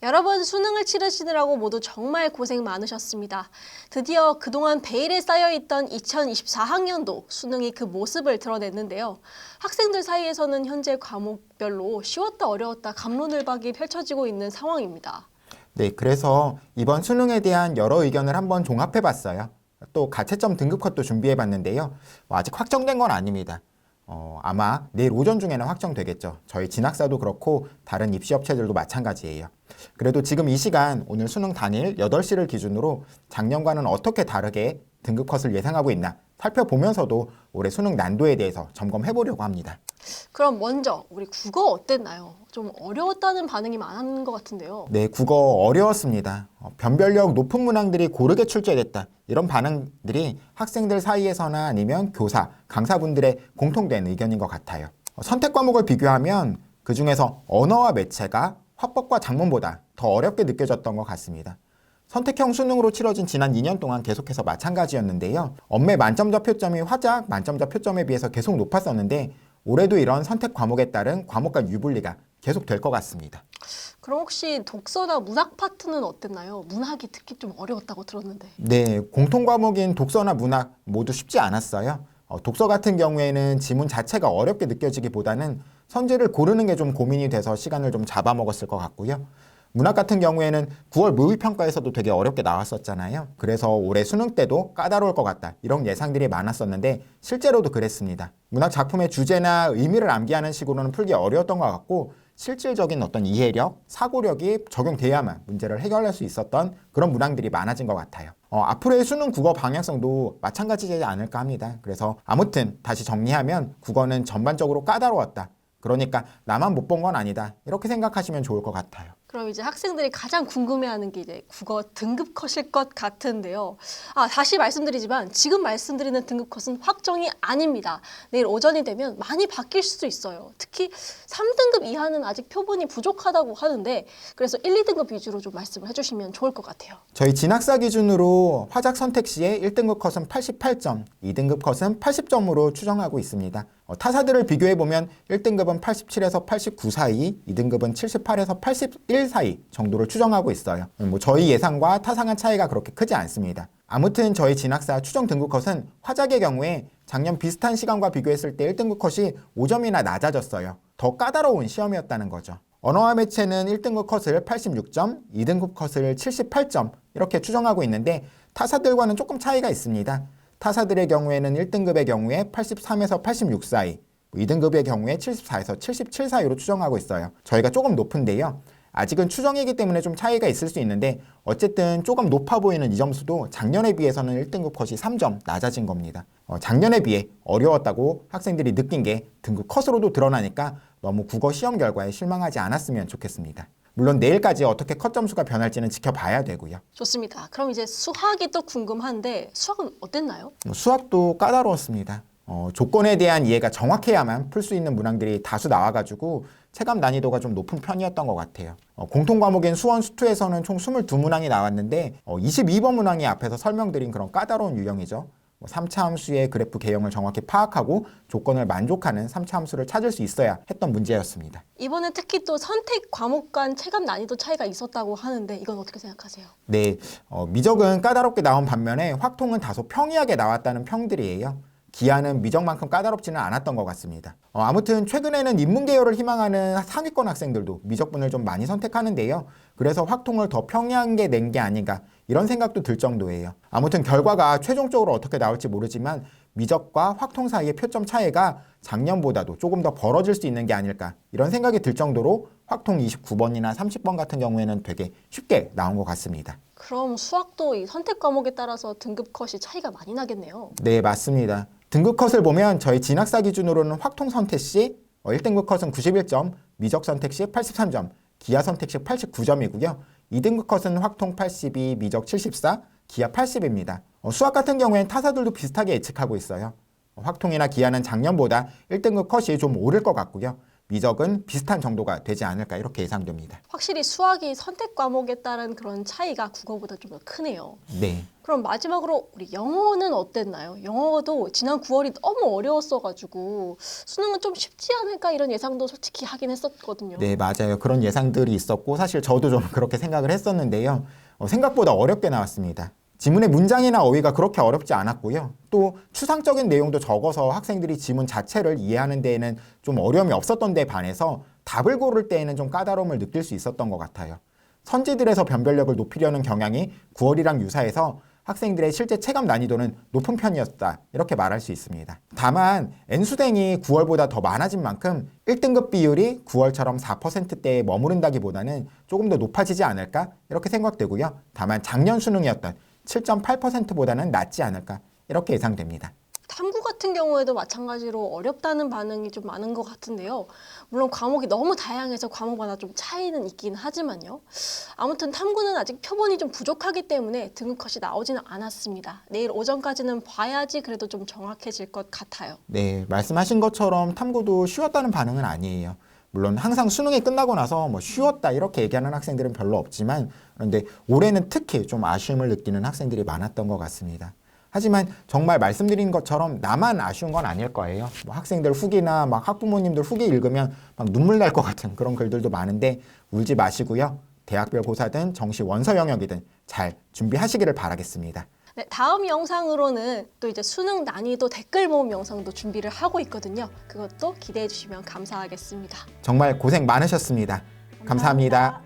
여러분 수능을 치르시느라고 모두 정말 고생 많으셨습니다. 드디어 그동안 베일에 쌓여있던 2024학년도 수능이 그 모습을 드러냈는데요. 학생들 사이에서는 현재 과목별로 쉬웠다 어려웠다 감론을박이 펼쳐지고 있는 상황입니다. 네, 그래서 이번 수능에 대한 여러 의견을 한번 종합해 봤어요. 또 가채점 등급 컷도 준비해 봤는데요. 뭐 아직 확정된 건 아닙니다. 어, 아마 내일 오전 중에는 확정되겠죠. 저희 진학사도 그렇고 다른 입시 업체들도 마찬가지예요. 그래도 지금 이 시간 오늘 수능 당일 8시를 기준으로 작년과는 어떻게 다르게 등급 컷을 예상하고 있나 살펴보면서도 올해 수능 난도에 대해서 점검해 보려고 합니다. 그럼 먼저 우리 국어 어땠나요? 좀 어려웠다는 반응이 많은 것 같은데요. 네, 국어 어려웠습니다. 어, 변별력 높은 문항들이 고르게 출제됐다. 이런 반응들이 학생들 사이에서나 아니면 교사, 강사분들의 공통된 의견인 것 같아요. 어, 선택 과목을 비교하면 그 중에서 언어와 매체가 화법과 작문보다 더 어렵게 느껴졌던 것 같습니다. 선택형 수능으로 치러진 지난 2년 동안 계속해서 마찬가지였는데요. 엄매 만점자 표점이 화작 만점자 표점에 비해서 계속 높았었는데 올해도 이런 선택 과목에 따른 과목 간 유불리가 계속 될 것 같습니다. 그럼 혹시 독서나 문학 파트는 어땠나요? 문학이 특히 좀 어려웠다고 들었는데. 네, 공통 과목인 독서나 문학 모두 쉽지 않았어요. 어, 독서 같은 경우에는 지문 자체가 어렵게 느껴지기보다는 선지를 고르는 게 좀 고민이 돼서 시간을 좀 잡아먹었을 것 같고요. 문학 같은 경우에는 9월 모의평가에서도 되게 어렵게 나왔었잖아요. 그래서 올해 수능 때도 까다로울 것 같다. 이런 예상들이 많았었는데 실제로도 그랬습니다. 문학 작품의 주제나 의미를 암기하는 식으로는 풀기 어려웠던 것 같고 실질적인 어떤 이해력, 사고력이 적용돼야만 문제를 해결할 수 있었던 그런 문항들이 많아진 것 같아요. 어, 앞으로의 수능 국어 방향성도 마찬가지지 않을까 합니다. 그래서 아무튼 다시 정리하면 국어는 전반적으로 까다로웠다. 그러니까 나만 못 본 건 아니다. 이렇게 생각하시면 좋을 것 같아요. 그럼 이제 학생들이 가장 궁금해하는 게 이제 국어 등급 컷일 것 같은데요. 아 다시 말씀드리지만 지금 말씀드리는 등급 컷은 확정이 아닙니다. 내일 오전이 되면 많이 바뀔 수도 있어요. 특히 3등급 이하는 아직 표본이 부족하다고 하는데 그래서 1, 2등급 위주로 좀 말씀을 해주시면 좋을 것 같아요. 저희 진학사 기준으로 화작 선택 시에 1등급 컷은 88점, 2등급 컷은 80점으로 추정하고 있습니다. 어, 타사들을 비교해 보면 1등급은 87에서 89 사이, 2등급은 78에서 81 사이 정도를 추정하고 있어요. 음, 뭐 저희 예상과 타상한 차이가 그렇게 크지 않습니다. 아무튼 저희 진학사 추정 등급 컷은 화작의 경우에 작년 비슷한 시간과 비교했을 때 1등급 컷이 5점이나 낮아졌어요. 더 까다로운 시험이었다는 거죠. 언어와 매체는 1등급 컷을 86점, 2등급 컷을 78점 이렇게 추정하고 있는데 타사들과는 조금 차이가 있습니다. 타사들의 경우에는 1등급의 경우에 83에서 86 사이, 2등급의 경우에 74에서 77 사이로 추정하고 있어요. 저희가 조금 높은데요. 아직은 추정이기 때문에 좀 차이가 있을 수 있는데 어쨌든 조금 높아 보이는 이 점수도 작년에 비해서는 1등급 컷이 3점 낮아진 겁니다. 어, 작년에 비해 어려웠다고 학생들이 느낀 게 등급 컷으로도 드러나니까 너무 국어 시험 결과에 실망하지 않았으면 좋겠습니다. 물론 내일까지 어떻게 컷 점수가 변할지는 지켜봐야 되고요. 좋습니다. 그럼 이제 수학이 또 궁금한데 수학은 어땠나요? 뭐 수학도 까다로웠습니다. 어, 조건에 대한 이해가 정확해야만 풀 수 있는 문항들이 다수 나와가지고 체감 난이도가 좀 높은 편이었던 것 같아요. 어, 공통 과목인 수원 수투에서는 총 22문항이 나왔는데 어, 22번 문항이 앞에서 설명드린 그런 까다로운 유형이죠. 뭐 3차 함수의 그래프 개형을 정확히 파악하고 조건을 만족하는 3차 함수를 찾을 수 있어야 했던 문제였습니다. 이번에 특히 또 선택 과목 간 체감 난이도 차이가 있었다고 하는데 이건 어떻게 생각하세요? 네, 어, 미적은 까다롭게 나온 반면에 확통은 다소 평이하게 나왔다는 평들이에요. 기하는 미적만큼 까다롭지는 않았던 것 같습니다. 어, 아무튼 최근에는 인문 계열을 희망하는 상위권 학생들도 미적분을 좀 많이 선택하는데요. 그래서 확통을 더 평이한 게낸 게 아닌가 이런 생각도 들 정도예요. 아무튼 결과가 최종적으로 어떻게 나올지 모르지만 미적과 확통 사이의 표점 차이가 작년보다도 조금 더 벌어질 수 있는 게 아닐까 이런 생각이 들 정도로 확통 29번이나 30번 같은 경우에는 되게 쉽게 나온 것 같습니다. 그럼 수학도 이 선택 과목에 따라서 등급 컷이 차이가 많이 나겠네요. 네, 맞습니다. 등급 컷을 보면 저희 진학사 기준으로는 확통 선택 시 1등급 컷은 91점, 미적 선택 시 83점, 기하 선택 시 89점이고요. 2등급 컷은 확통 82, 미적 74, 기하 80입니다. 어, 수학 같은 경우엔 타사들도 비슷하게 예측하고 있어요. 어, 확통이나 기하는 작년보다 1등급 컷이 좀 오를 것 같고요. 미적은 비슷한 정도가 되지 않을까 이렇게 예상됩니다. 확실히 수학이 선택 과목에 따른 그런 차이가 국어보다 좀 더 크네요. 네. 그럼 마지막으로 우리 영어는 어땠나요? 영어도 지난 9월이 너무 어려웠어가지고 수능은 좀 쉽지 않을까 이런 예상도 솔직히 하긴 했었거든요. 네, 맞아요. 그런 예상들이 있었고 사실 저도 좀 그렇게 생각을 했었는데요. 어, 생각보다 어렵게 나왔습니다. 지문의 문장이나 어휘가 그렇게 어렵지 않았고요. 또 추상적인 내용도 적어서 학생들이 지문 자체를 이해하는 데에는 좀 어려움이 없었던 데 반해서 답을 고를 때에는 좀 까다로움을 느낄 수 있었던 것 같아요. 선지들에서 변별력을 높이려는 경향이 9월이랑 유사해서 학생들의 실제 체감 난이도는 높은 편이었다. 이렇게 말할 수 있습니다. 다만 N수댕이 9월보다 더 많아진 만큼 1등급 비율이 9월처럼 4%대에 머무른다기보다는 조금 더 높아지지 않을까? 이렇게 생각되고요. 다만 작년 수능이었던 7.8%보다는 낮지 않을까? 이렇게 예상됩니다. 탐구 같은 경우에도 마찬가지로 어렵다는 반응이 좀 많은 것 같은데요. 물론 과목이 너무 다양해서 과목마다 좀 차이는 있긴 하지만요. 아무튼 탐구는 아직 표본이 좀 부족하기 때문에 등급 컷이 나오지는 않았습니다. 내일 오전까지는 봐야지 그래도 좀 정확해질 것 같아요. 네, 말씀하신 것처럼 탐구도 쉬웠다는 반응은 아니에요. 물론 항상 수능이 끝나고 나서 뭐 쉬웠다 이렇게 얘기하는 학생들은 별로 없지만 그런데 올해는 특히 좀 아쉬움을 느끼는 학생들이 많았던 것 같습니다. 하지만 정말 말씀드린 것처럼 나만 아쉬운 건 아닐 거예요. 뭐 학생들 후기나 막 학부모님들 후기 읽으면 막 눈물 날 것 같은 그런 글들도 많은데 울지 마시고요. 대학별 고사든 정시 원서 영역이든 잘 준비하시기를 바라겠습니다. 네, 다음 영상으로는 또 이제 수능 난이도 댓글 모음 영상도 준비를 하고 있거든요. 그것도 기대해 주시면 감사하겠습니다. 정말 고생 많으셨습니다 감사합니다.